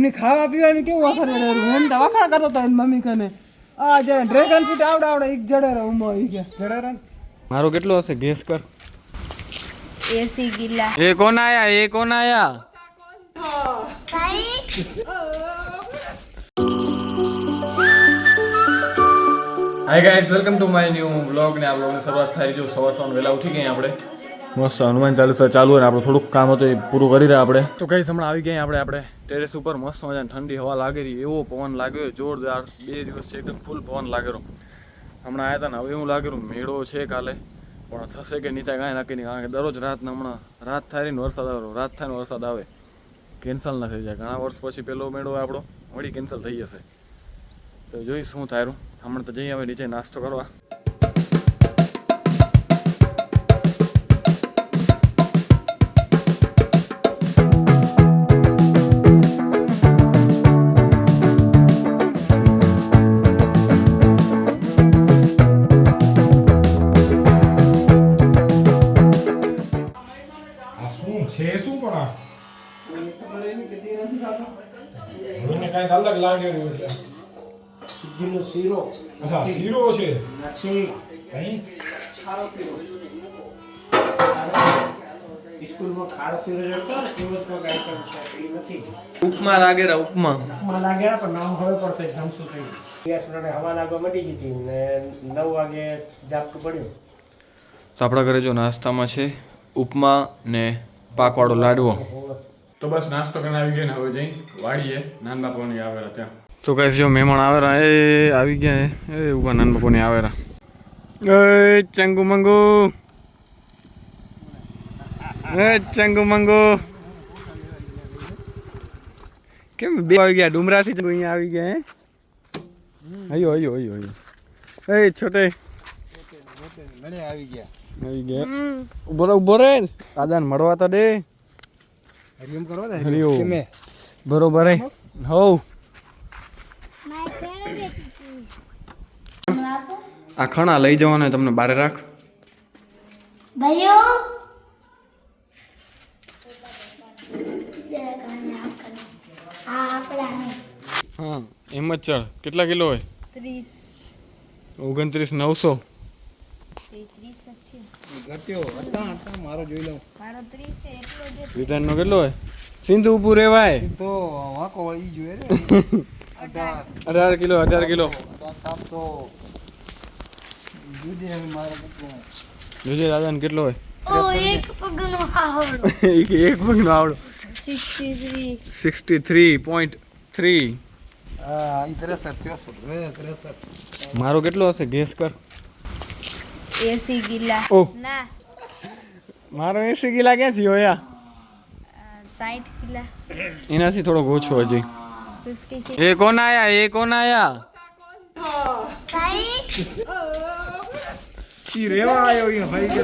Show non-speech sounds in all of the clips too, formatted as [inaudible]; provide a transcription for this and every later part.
એમની ખાવા પીવાની કેવું વખત રહ્યું એમ તો વખાણ કરતો હતો એની મમ્મી કને આ જે ડ્રેગન ફ્રૂટ આવડે આવડે એક જડે રહે ઉમો આવી ગયા જડે રહે મારો કેટલો હશે? ગેસ કર. એસી ગિલા. એ કોણ આયા? એ કોણ આયા? Hi guys welcome to my new blog ને આ બ્લોગની શરૂઆત થઈ જો સવાર સવાર વહેલા ઉઠી ગયા આપણે. મસ્ત હનુમાન ચાલીસા ચાલુ હોય ને આપણે થોડુંક કામ હતું એ પૂરું કરી રહ્યા આપણે. તો કઈ હમણાં આવી ગયા આપણે આપણે ટેરેસ ઉપર મસ્ત મજા ઠંડી હવા લાગી રહી, એવો પવન લાગ્યો, જોરદાર. બે દિવસથી એકદમ ફૂલ પવન લાગેલો હમણાં આવ્યા હતા ને હવે એવું લાગેલું મેળો છે કાલે. પણ થશે કે નીચે કાંઈ નક્કી નહીં, કારણ કે દરરોજ રાતના હમણાં રાત થાય ને વરસાદ આવે, રાત થાય ને વરસાદ આવે. કેન્સલ ના થઈ જાય. ઘણા વર્ષ પછી પેલો મેળો આપણો, વળી કેન્સલ થઈ જશે. તો જોઈ શું થાય હમણાં તો જઈએ હવે નીચે નાસ્તો કરવા. કાંઈક અલગ લાગે એવું એટલે. સિદ્ધિનો શીરો. અચ્છા શીરો છે? કઈ? સ્કૂલમાં ખાડો શીરો ને આઈટમ છે એ નથી. ઉપમા લાગે ઉપમા. ઉપમા માં પણ નામ હવે પડશે જમશું થઈ ગેસ પ્રમાણે હવા લાગવા મટી ગઈ હતી ને નવ વાગે ઝાપટું પડ્યું. તો આપણા ઘરે જો નાસ્તામાં છે ઉપમા ને પાકવાળો લાડવો. તો બસ નાસ્તો કરીને આવી ગયા ને હવે જઈ વાડીએ નાન બાપાની આવેલા ત્યાં તો કઈ જો મહેમાન આવેલા એ આવી ગયા એ એ ઊભા નાન બાપાની આવેલા એ ચંગુ મંગુ એ ચંગુ મંગુ કેમ બે આવી ગયા ડુમરાથી ચંગુ અહીંયા આવી ગયા હે અયો અયો અયો અયો એ છોટે આવી ગયા આવી ગયા ઊભો રે ઊભો રે દાદાને મળવા તો દે હરિયમ કરો ને હરિઓમ. કેમે? બરોબર હે. હવ આ ખણા લઈ જવાના તમને બારે રાખ. ભાઈઓ. હા એમ જ કેટલા કિલો હોય? ત્રીસ. ઓગણત્રીસ નવસો. ત્રીસ જ છે ગટ્યો હતા હતા મારો જોઈ લઉં. મારો ત્રીસ છે એટલો જ વિધાનનો કેટલો હોય? સિંધુ ઉપર રેવાય. તો વાંકો ઈ જોઈએ રે. [laughs] અઢાર. અઢાર કિલો અઢાર કિલો. સાતસો દૂધે હવે મારે કેટલું જોજે દાદાને કેટલો હોય? ઓ એક પગનો હાવડો [laughs] એક એક પગનો આવડો. Sixty three sixty three point three હા ઈ ત્રેસઠ ચોસઠ રે ત્રેસઠ. મારો કેટલો હશે? ગેસ કર. એસી ગિલા ઓહ. ના મારો એસી કિલા ક્યાંથી હોય સાઠ કિલા એનાથી થોડોક ઓછો હજી ફિફ્ટી સિક્સ એ કોણ આયા એ કોણ આયા ઈ રેવા આવ્યો ઈ ભાઈ કે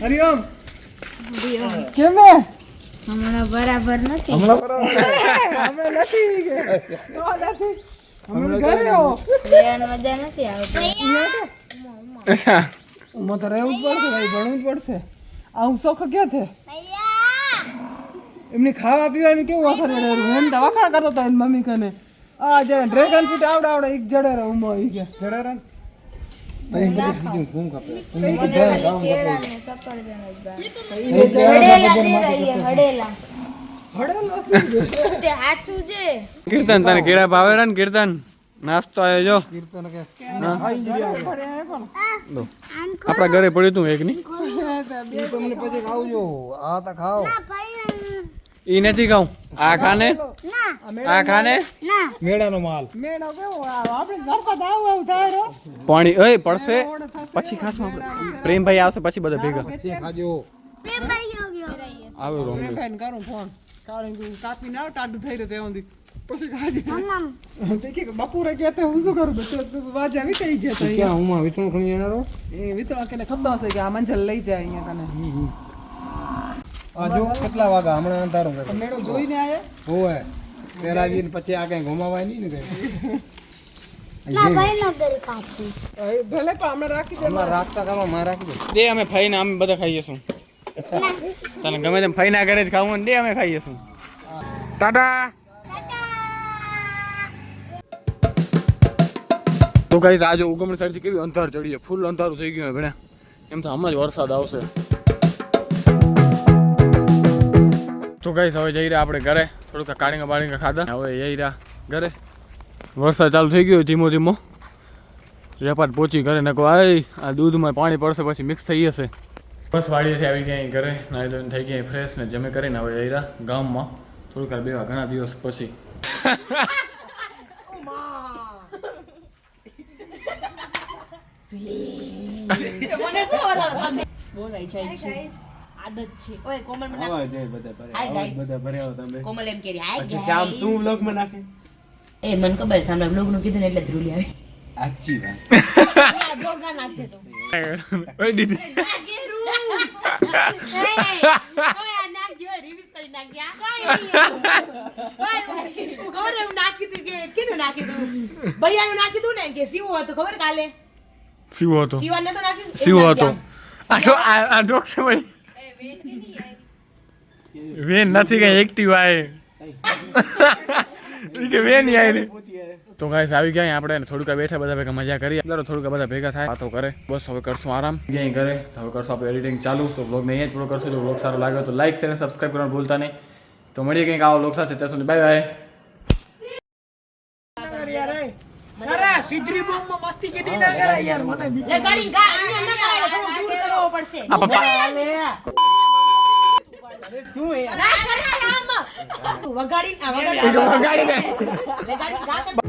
હરિઓમ કેમે હમણાં બરાબર નથી હમણાં નથી કે નો નથી હમણાં ઘરે આવો. રહેવાની મજા નથી આવતી. [laughs] ઉમાં તો રહેવું જ પડશે ભાઈ ભણવું જ પડશે. આ શોખ ક્યાં છે એમની ખાવા પીવાની કેવું વખર એમ તો વખાણ કરતો હતો એની મમ્મી કને. આ જે ડ્રેગન ફ્રૂટ આવડે આવડે એક જડે રહે ઉમો આવી ગયા. જડે રહે હડેલા. તે સાચું છે. કીર્તન તને કેળા ભાવે રે ને કીર્તન? નાસ્તો આવ્યો જો. કીર્તન કે આપણા ઘરે પડ્યું તું એક ની. તમને પછી ખાવજો. આ તો ખાઓ. ઈ નથી ખાઉં આ ખાને? આ ખાને? મેળાનો માલ. મેળો કેવો આપણે વરસાદ આવું આવું થાય રો. પાણી ઓય પડશે. પછી ખાશું આપણે. પ્રેમભાઈ આવશે પછી બધા ભેગા. ખાજો. આવ્યો રોંગ ફેન કરું ફોન. કારણ કે કાપી ના ટાડું થઈ રહ્યું સુધી પછી બપોરે કે હું શું કરું? તો વાજા વિટાઈ ગયા તા ક્યાં હું વિતરણ ખણી એનારો એ વિતરણ કેને ખબર હશે કે આ મંજલ લઈ જાય અહીંયા તને. આ જો કેટલા વાગા હમણાં અંધારો કરે મેળો જોઈને આયા? હોવે. પેલા પછી આ કઈ ઘુમાવાય નહીં ને કઈ. ભલે પણ હમણાં રાખી દે રાખતા કામમાં રાખી દે. દે અમે ફાઈને અમે બધા ખાઈ જશું. તને ગમે તેમ ફઈના ઘરે જ ખાવું ને અમે ખાઈએ છું ટાટા. તો ગાઈસ, આજે ઉગમણી સાઈડથી કેવી અંધાર ચડી ફૂલ અંધારું થઈ ગયું ભણે એમ તો હમણાં જ વરસાદ આવશે. તો કઈ હવે જઈ રહ્યા આપણે ઘરે. થોડુંક કાળીંગા બાળીંગા ખાધા. હવે જઈ રહ્યા ઘરે. વરસાદ ચાલુ થઈ ગયો ધીમો ધીમો. વેપાર પહોંચી ઘરે નકો આ દૂધમાં પાણી પડશે, પછી મિક્સ થઈ જશે. બસ વાડીએથી આવી ગયા અહીં ઘરે નાહી ધોઈને થઈ ગયા ફ્રેશ ને જમે કરીને હવે રહ્યા ગામમાં. થોડુંક વાર બેવા ઘણા દિવસ પછી. એ મને ખબર છે સામે બ્લોગનું કીધું ને એટલે ધ્રુલી આવી. સાચી વાત. નાખજે તો. શિવો હતો શિવો હતો આ જો આ આ જોક છે ભાઈ વેન નથી કઈ એક્ટિવ આય. [laughs] ઈ કે વેન આવી તો ગાઈસ આવી ગયા અહીં આપણે થોડુંક બેઠા બધા ભેગા મજા કરીએ. ચાલો થોડુંક બધા ભેગા થાય. વાતો કરે. બસ હવે કરશું આરામ. ગયા અહીં ઘરે હવે કરશું આપણે એડિટિંગ ચાલુ. તો બ્લોગ ને અહીંયા જ પૂરો કરશું. જો બ્લોગ સારો લાગ્યો તો લાઈક શેર અને સબસ્ક્રાઈબ કરવાનું ભૂલતા નહીં. તો મળીએ કંઈક આવો બ્લોગ સાથે. ત્યાં સુધી બાય બાય લે ગાડી ગા અહીંયા ન કરાય. થોડું દૂર કરવો પડશે. આ પપ્પા ના કરાય આમ. વગાડી આ વગાડી વગાડી દે. લે ગાડી ગા કર